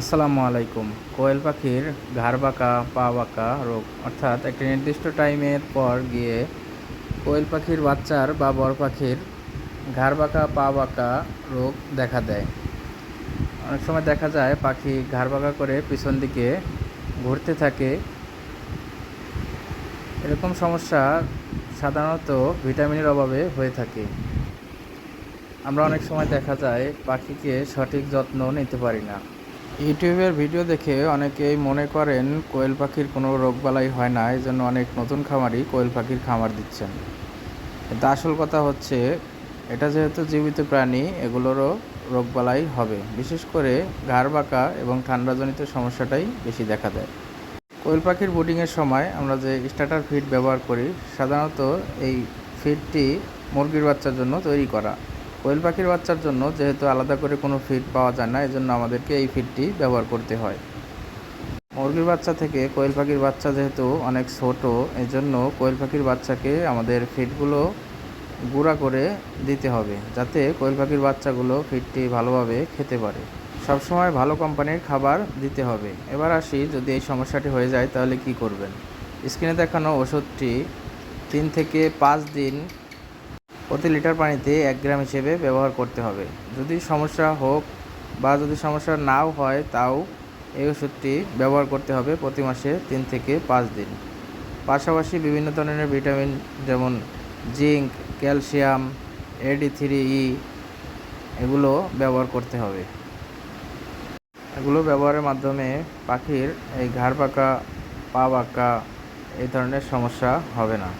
আসসালামু আলাইকুম। কোয়েল পাখির ঘাড় বাঁকা পা বাঁকা রোগ। অর্থাৎ একটি নির্দিষ্ট টাইমের পর গিয়ে কোয়েল পাখির বাচ্চার বা বর পাখির ঘাড় বাঁকা পা বাঁকা রোগ দেখা দেয়। অনেক সময় দেখা যায় পাখি ঘাড় বাঁকা করে পিছন দিকে ঘুরতে থাকে। এরকম সমস্যা সাধারণত ভিটামিনের অভাবে হয়ে থাকে। আমরা অনেক সময় দেখা যায় পাখিকে সঠিক যত্ন নিতে পারি না। ইউটিউবের ভিডিও দেখে অনেকেই মনে করেন কোয়েল পাখির কোনো রোগবালাই হয় না এই জন্য অনেক নতুন খামারই কোয়েল পাখির খামার দিচ্ছেন। কিন্তু আসল কথা হচ্ছে, এটা যেহেতু জীবিত প্রাণী, এগুলোরও রোগবালাই হবে। বিশেষ করে ঘাড় বাঁকা এবং ঠান্ডাজনিত সমস্যাটাই বেশি দেখা দেয়। কোয়েল পাখির বোর্ডিংয়ের সময় আমরা যে স্টার্টার ফিড ব্যবহার করি, সাধারণত এই ফিডটি মুরগির বাচ্চার জন্য তৈরি করা। কোয়েল পাখির বাচ্চার জন্য যেহেতু আলাদা করে কোনো ফিড পাওয়া যায় না, এজন্য আমাদেরকে এই ফিডটি ব্যবহার করতে হয়। মুরগির বাচ্চা থেকে কোয়েল পাখির বাচ্চা যেহেতু অনেক ছোট এই জন্য কোয়েল পাখির বাচ্চাকে আমাদের ফিডগুলো গুঁড়া করে দিতে হবে, যাতে কোয়েল পাখির বাচ্চাগুলো ফিডটি ভালোভাবে খেতে পারে। সবসময় ভালো কোম্পানির খাবার দিতে হবে। এবার আসি যদি এই সমস্যাটি হয়ে যায় তাহলে কি করবেন? স্ক্রিনে দেখানো ওষুধটি তিন থেকে পাঁচ দিন প্রতি লিটার পানিতে এক গ্রাম হিসেবে ব্যবহার করতে হবে। যদি সমস্যা হোক বা যদি সমস্যা নাও হয়, তাও এই ওষুধটি ব্যবহার করতে হবে প্রতি মাসে তিন থেকে পাঁচ দিন। পাশাপাশি বিভিন্ন ধরনের ভিটামিন যেমন zinc, calcium A D three E এগুলো ব্যবহার করতে হবে। এগুলো ব্যবহারের মাধ্যমে পাখির এই ঘাড় পাকা, পা বাঁকা এই ধরনের সমস্যা হবে না।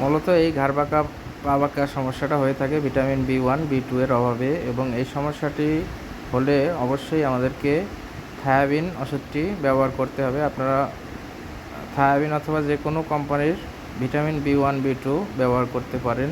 মূলত এই ঘাড় বাঁকা পা বাঁকা সমস্যাটা হয়ে থাকে vitamin B one, B two এর অভাবে এবং এই সমস্যাটি হলে অবশ্যই আমাদেরকে থায়াবিন ওষুধটি ব্যবহার করতে হবে। আপনারা থায়াবিন অথবা যে কোনো কোম্পানির vitamin B one, B two ব্যবহার করতে পারেন।